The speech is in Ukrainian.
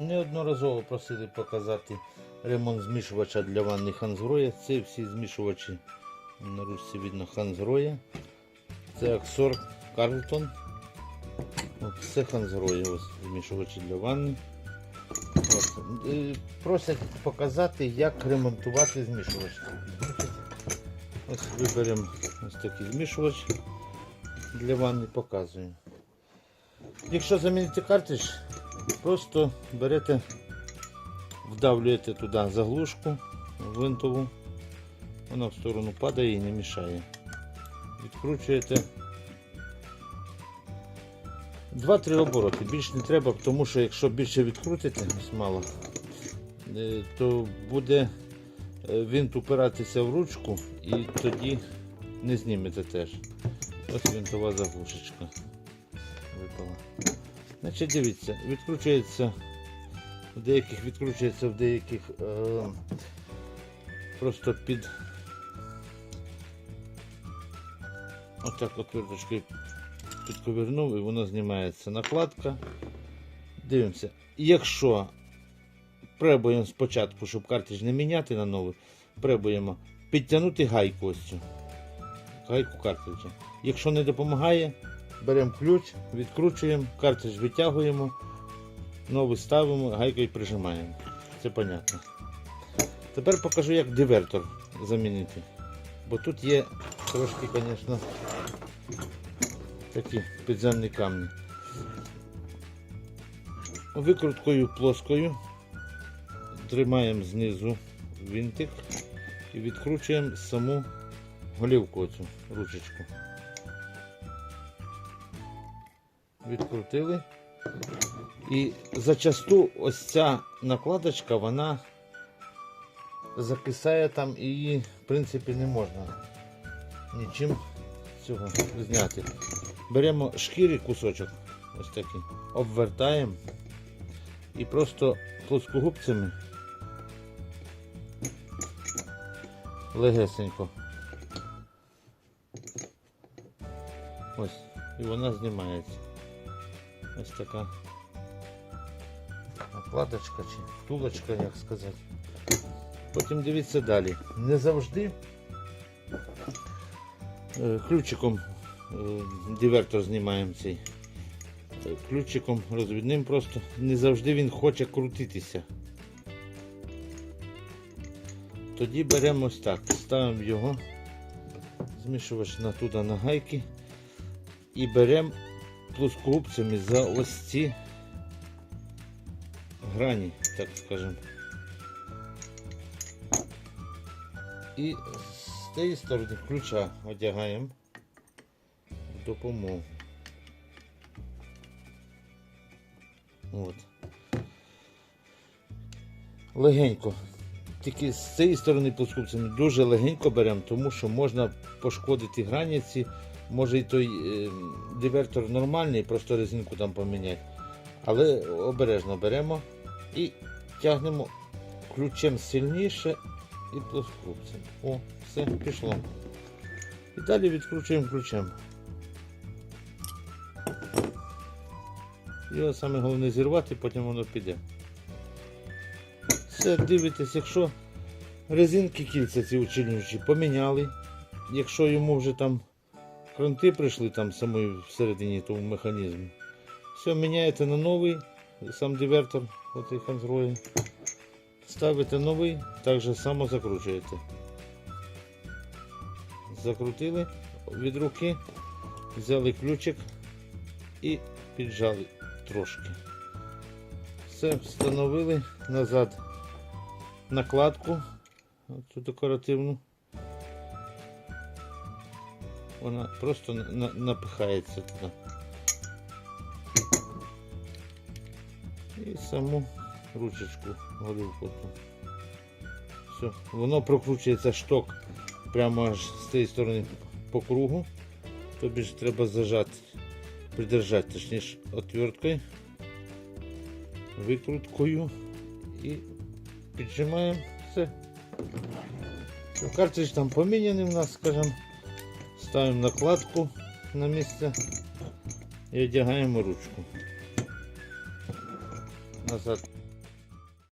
Неодноразово просили показати ремонт змішувача для ванни Ханзгроя. Це всі змішувачі на ручці видно Ханзгроя. Це Аксор Карлтон. Це Ханзгроя, ось змішувачі для ванни. Е, Просять показати, як ремонтувати змішувач. Ось виберемо ось такий змішувач для ванни, показуємо. Якщо замінити картридж, просто берете, вдавлюєте туди заглушку винтову, вона в сторону падає і не мішає. Відкручуєте 2-3 обороти, більше не треба, тому що якщо більше відкрутите, мало, е, то буде е, винт упиратися в ручку і тоді не знімете теж. Ось винтова заглушечка випала. Значить, дивіться, відкручується, в деяких відкручується, в деяких е, просто під отак отверточкою підковернув і воно знімається накладка. Дивимося. Якщо пребуємо спочатку, щоб картридж не міняти на новий, пребуємо підтягнути гайку ось цю. Гайку картриджа. Якщо не допомагає, беремо ключ, відкручуємо, картридж витягуємо, новий ставимо, гайкою прижимаємо. Це понятно. Тепер покажу, як дивертор замінити. Бо тут є трошки, звісно, такі підземні камні. Викруткою плоскою тримаємо знизу винтик і відкручуємо саму голівку цю ручечку. Відкрутили. І зачасту ось ця накладочка, вона закисає там і її, в принципі, не можна нічим цього зняти. Беремо шкіри кусочок, ось такий, обвертаємо і просто плоскогубцями легесенько. Ось, і вона знімається. Ось така накладочка чи втулочка, як сказати. Потім дивіться далі. Не завжди е, ключиком е, дивертор знімаємо цей. Е, Ключиком розвідним просто не завжди він хоче крутитися. Тоді беремо ось так, ставимо його, змішувач на туди на гайки і беремо плоскогубцями за ось ці грані, так скажемо. І з тієї сторони ключа одягаємо допомогу. От. Легенько. Тільки з цієї сторони плоскогубцями дуже легенько беремо, тому що можна пошкодити границі. Може і той е, дивертор нормальний, просто резинку там поміняти. Але обережно беремо і тягнемо ключем сильніше і плоскогубцем. О, все, пішло. І далі відкручуємо ключем. Його саме головне зірвати, потім воно піде. Все, дивитесь, якщо резинки кільця ці учильнюючі поміняли, якщо йому вже там кранти прийшли там самої всередині того механізму, все, міняєте на новий, сам дивертор, отий ханзрої. Ставите новий, так же само закручуєте. Закрутили від руки, взяли ключик і піджали трошки. Все, встановили назад накладку, цю декоративну. Вона просто на- на- напихається туди. І саму ручечку голівку. ту. Все, воно прокручується шток прямо аж з цієї сторони по кругу. Тобі ж треба зажати, придержати, точніше, отверткою, викруткою і піджимаємо. Все, Картридж там поміняний у нас, скажімо. Ставимо накладку на місце і одягаємо ручку. Назад